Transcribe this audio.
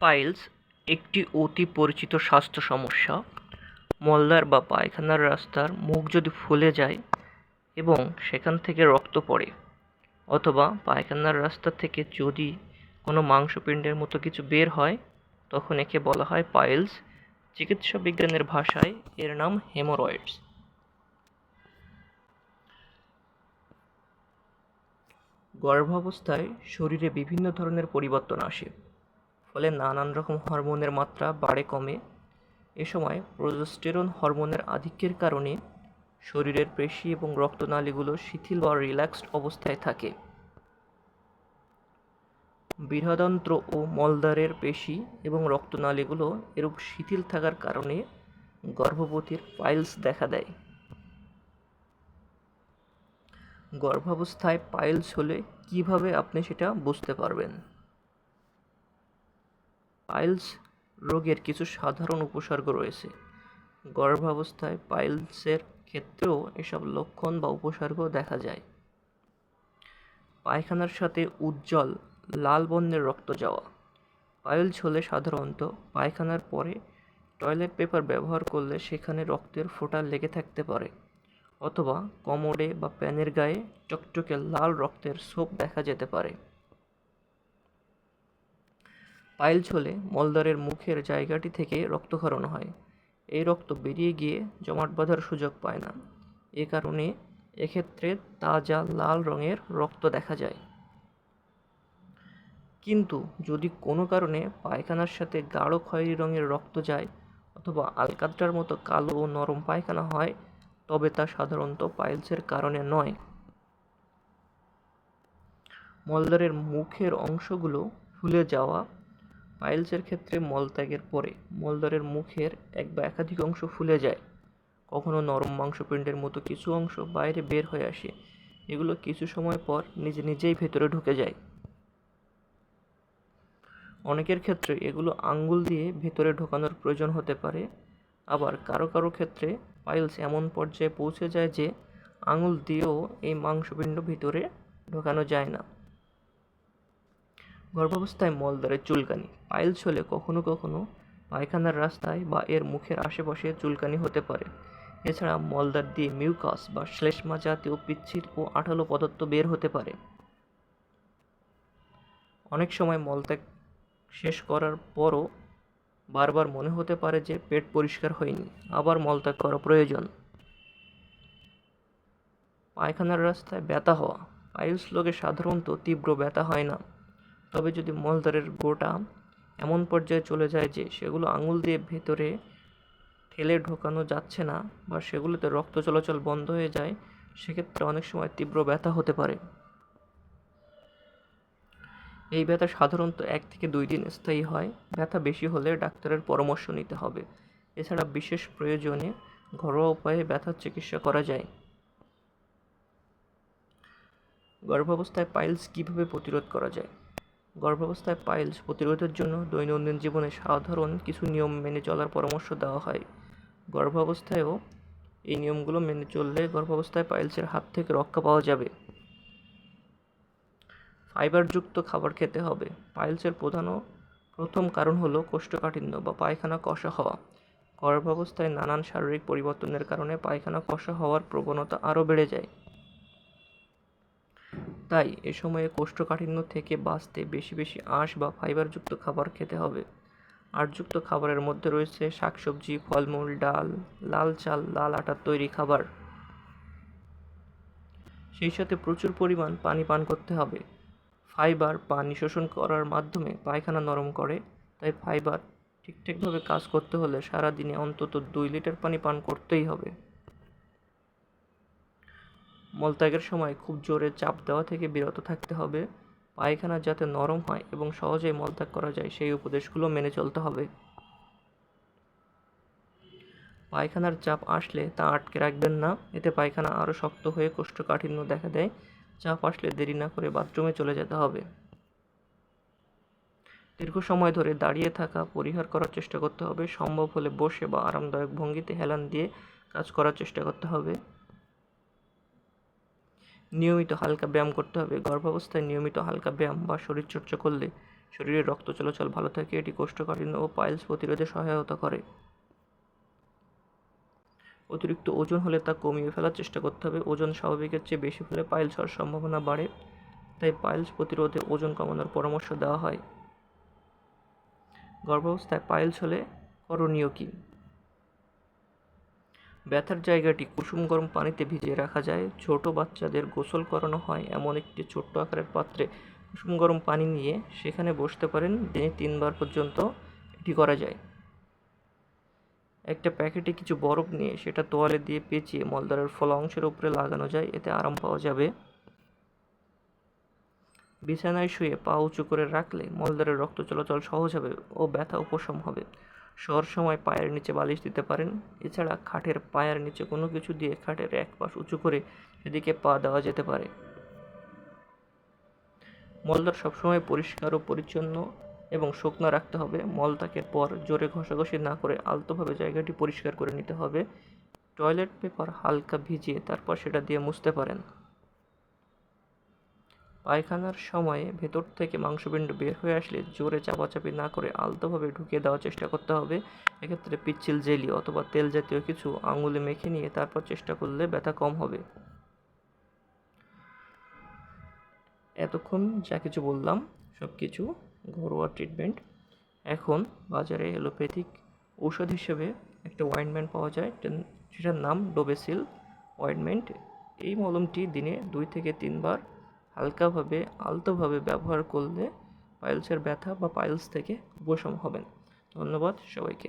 Piles একটি অতি পরিচিত স্বাস্থ্য সমস্যা। মলদ্বার বা পায়খানার রাস্তার মুখ যদি ফুলে যায় এবং সেখান থেকে রক্ত পড়ে, অথবা পায়খানার রাস্তা থেকে যদি কোনো মাংসপিণ্ডের মতো কিছু বের হয়, তখন একে বলা হয় পাইলস। চিকিৎসা বিজ্ঞানের ভাষায় এর নাম হেমোরয়েডস। গর্ভাবস্থায় শরীরে বিভিন্ন ধরনের পরিবর্তন আসে। ফলে নানান রকম হরমোনের মাত্রা বাড়ে, কমে। এ সময় প্রোজেস্টেরন হরমোনের আধিক্যের কারণে শরীরের পেশি এবং রক্তনালীগুলো শিথিল বা রিল্যাক্সড অবস্থায় থাকে। বৃহদন্ত্র ও মলদ্বারের পেশি এবং রক্তনালীগুলো এরূপ শিথিল থাকার কারণে গর্ভবতীর পাইলস দেখা দেয়। গর্ভাবস্থায় পাইলস হলে কীভাবে আপনি সেটা বুঝতে পারবেন? পাইলস রোগের কিছু সাধারণ উপসর্গ রয়েছে। গর্ভাবস্থায় পাইলসের ক্ষেত্রেও এসব লক্ষণ বা উপসর্গ দেখা যায়। পায়খানার সাথে উজ্জ্বল, লাল বর্ণের রক্ত যাওয়া। পাইলস হলে সাধারণত পায়খানার পরে টয়লেট পেপার ব্যবহার করলে সেখানে রক্তের ফোঁটা লেগে থাকতে পারে। অথবা কমোডে বা প্যানের গায়ে টকটকে লাল রক্তের ছোপ দেখা যেতে পারে। পাইলস হলে মলদ্বারের মুখের জায়গাটি থেকে রক্তক্ষরণ হয়। এই রক্ত বেরিয়ে গিয়ে জমাট বাঁধার সুযোগ পায় না। এ কারণে এক্ষেত্রে তাজা লাল রঙের রক্ত দেখা যায়। কিন্তু যদি কোনো কারণে পায়খানার সাথে গাঢ় খয়েরি রঙের রক্ত যায় অথবা আলকাত্রার মতো কালো ও নরম পায়খানা হয়, তবে তা সাধারণত পাইলসের কারণে নয়। মলদারের মুখের অংশগুলো ফুলে যাওয়া পাইলসের ক্ষেত্রে মলত্যাগের পরে মলদ্বারের মুখের এক বা একাধিক অংশ ফুলে যায়। কখনো নরম মাংসপিণ্ডের মতো কিছু অংশ বাইরে বের হয়ে আসে। এগুলো কিছু সময় পর নিজে নিজেই ভেতরে ঢুকে যায়। অনেকের ক্ষেত্রে এগুলো আঙ্গুল দিয়ে ভেতরে ঢোকানোর প্রয়োজন হতে পারে। আবার কারও কারও ক্ষেত্রে পাইলস এমন পর্যায়ে পৌঁছে যায় যে আঙুল দিয়েও এই মাংসপিণ্ড ভিতরে ঢোকানো যায় না। গর্ভাবস্থায় মলদ্বারে চুলকানি। পাইলস হলে কখনো কখনো পায়খানার রাস্তায় বা এর মুখের আশেপাশে চুলকানি হতে পারে। এছাড়া মলদ্বার দিয়ে মিউকাস বা শ্লেষ্মা জাতীয় পিচ্ছিল ও আঠালো পদার্থ বের হতে পারে। অনেক সময় মলত্যাগ শেষ করার পরও বারবার মনে হতে পারে যে পেট পরিষ্কার হয়নি। আবার মলত্যাগ করা প্রয়োজন। পায়খানার রাস্তায় ব্যথা হওয়া। পাইলস লোকে সাধারণত তীব্র ব্যথা হয় না। তবে যদি মলদ্বারের গোটা এমন পর্যায়ে চলে যায় যে সেগুলো আঙুল দিয়ে ভেতরে ঠেলে ঢোকানো যাচ্ছে না বা সেগুলোতে রক্ত চলাচল বন্ধ হয়ে যায়, সেক্ষেত্রে অনেক সময় তীব্র ব্যথা হতে পারে। এই ব্যথা সাধারণত এক থেকে দুই দিন স্থায়ী হয়। ব্যথা বেশি হলে ডাক্তারের পরামর্শ নিতে হবে। এছাড়া বিশেষ প্রয়োজনে ঘরোয়া উপায়ে ব্যথার চিকিৎসা করা যায়। গর্ভাবস্থায় পাইলস কীভাবে প্রতিরোধ করা যায়? গর্ভাবস্থায় পাইলস প্রতিরোধের জন্য দৈনন্দিন জীবনে সাধারণ কিছু নিয়ম মেনে চলার পরামর্শ দেওয়া হয়। গর্ভাবস্থায়ও এই নিয়মগুলো মেনে চললে গর্ভাবস্থায় পাইলসের হাত থেকে রক্ষা পাওয়া যাবে। ফাইবারযুক্ত খাবার খেতে হবে। পাইলসের প্রধান প্রথম কারণ হলো কোষ্ঠকাঠিন্য বা পায়খানা কষা হওয়া। গর্ভাবস্থায় নানান শারীরিক পরিবর্তনের কারণে পায়খানা কষা হওয়ার প্রবণতা আরও বেড়ে যায়। তাই এ সময়ে কোষ্ঠকাঠিন্য থেকে বাঁচতে বেশি বেশি আঁশ বা ফাইবারযুক্ত খাবার খেতে হবে। আঁশযুক্ত খাবারের মধ্যে রয়েছে শাকসবজি, ফলমূল, ডাল, লাল চাল, লাল আটার তৈরি খাবার। সেই সাথে প্রচুর পরিমাণ পানি পান করতে হবে। ফাইবার পানি শোষণ করার মাধ্যমে পায়খানা নরম করে, তাই ফাইবার ঠিকঠাকভাবে কাজ করতে হলে সারাদিনে অন্তত দুই লিটার পানি পান করতেই হবে। মলত্যাগের সময় খুব জোরে চাপ দেওয়া থেকে বিরত থাকতে হবে, পায়খানা যাতে নরম হয় এবং সহজেই মলত্যাগ করা যায় সেই উপদেশগুলো মেনে চলতে হবে। পায়খানার চাপ আসলে তা আটকে রাখবেন না, এতে পায়খানা আরও শক্ত হয়ে কোষ্ঠকাঠিন্য দেখা দেয়, চাপ আসলে দেরি না করে বাথরুমে চলে যেতে হবে। দীর্ঘ সময় ধরে দাঁড়িয়ে থাকা, পরিহার করার চেষ্টা করতে হবে, সম্ভব হলে বসে বা আরামদায়ক ভঙ্গিতে হেলান দিয়ে কাজ করার চেষ্টা করতে হবে। নিয়মিত হালকা ব্যায়াম করতে হবে। গর্ভাবস্থায় নিয়মিত হালকা ব্যায়াম বা শরীরচর্চা করলে শরীরে রক্ত চলাচল ভালো থাকে, এটি কোষ্ঠকাঠিন্য ও পাইলস প্রতিরোধে সহায়তা করে। অতিরিক্ত ওজন হলে তা কমিয়ে ফেলার চেষ্টা করতে হবে। ওজন স্বাভাবিকের চেয়ে বেশি হলে পাইলস হওয়ার সম্ভাবনা বাড়ে, তাই পাইলস প্রতিরোধে ওজন কমানোর পরামর্শ দেওয়া হয়। গর্ভাবস্থায় পাইলস হলে করণীয় কী? ব্যথার জায়গাটি কুসুম গরম পানিতে ভিজিয়ে রাখা যায়। ছোট বাচ্চাদের গোসল করানো হয় এমন একটি ছোট্ট আকারের পাত্রে কুসুম গরম পানি নিয়ে সেখানে বসতে পারেন। দিনে তিনবার পর্যন্ত এটি করা যায়। একটা প্যাকেটে কিছু বরফ নিয়ে সেটা তোয়ালে দিয়ে পেঁচিয়ে মলদ্বারের ফল অংশের উপরে লাগানো যায়। এতে আরাম পাওয়া যাবে। বিছানায় শুয়ে পা উঁচু করে রাখলে মলদ্বারের রক্ত চলাচল সহজ হবে ও ব্যথা উপশম হবে। শোয়ার সময় পায়ের নিচে বালিশ দিতে পারেন। এছাড়া খাটের পায়ের নিচে কোনো কিছু দিয়ে খাটের এক পাশ উঁচু করে সেদিকে পা দেওয়া যেতে পারে। মলদ্বার সবসময় পরিষ্কার ও পরিচ্ছন্ন এবং শুকনো রাখতে হবে। মলত্যাগের পর জোরে ঘষাঘষি না করে আলতোভাবে জায়গাটি পরিষ্কার করে নিতে হবে। টয়লেট পেপার হালকা ভিজিয়ে তারপর সেটা দিয়ে মুছতে পারেন। পায়খানার সময়ে ভেতর থেকে মাংসপিণ্ড বের হয়ে আসলে জোরে চাপাচাপি না করে আলতোভাবে ঢুকিয়ে দেওয়ার চেষ্টা করতে হবে। এক্ষেত্রে পিচ্ছিল জেলি অথবা তেল জাতীয় কিছু আঙুলে মেখে নিয়ে তারপর চেষ্টা করলে ব্যথা কম হবে। এতক্ষণ যা কিছু বললাম, সব কিছু, ঘরোয়া ট্রিটমেন্ট এখন বাজারে এলোপ্যাথিক ঔষধ হিসেবে একটা অয়েনমেন্ট পাওয়া যায়। সেটার নাম ডোবেসিল অয়েনমেন্ট এই মলমটি দিনে দুই থেকে তিনবার হালকাভাবে আলতোভাবে ব্যবহার করলে পাইলসের ব্যথা বা পাইলস থেকে উপশম হবেন। ধন্যবাদ সবাইকে।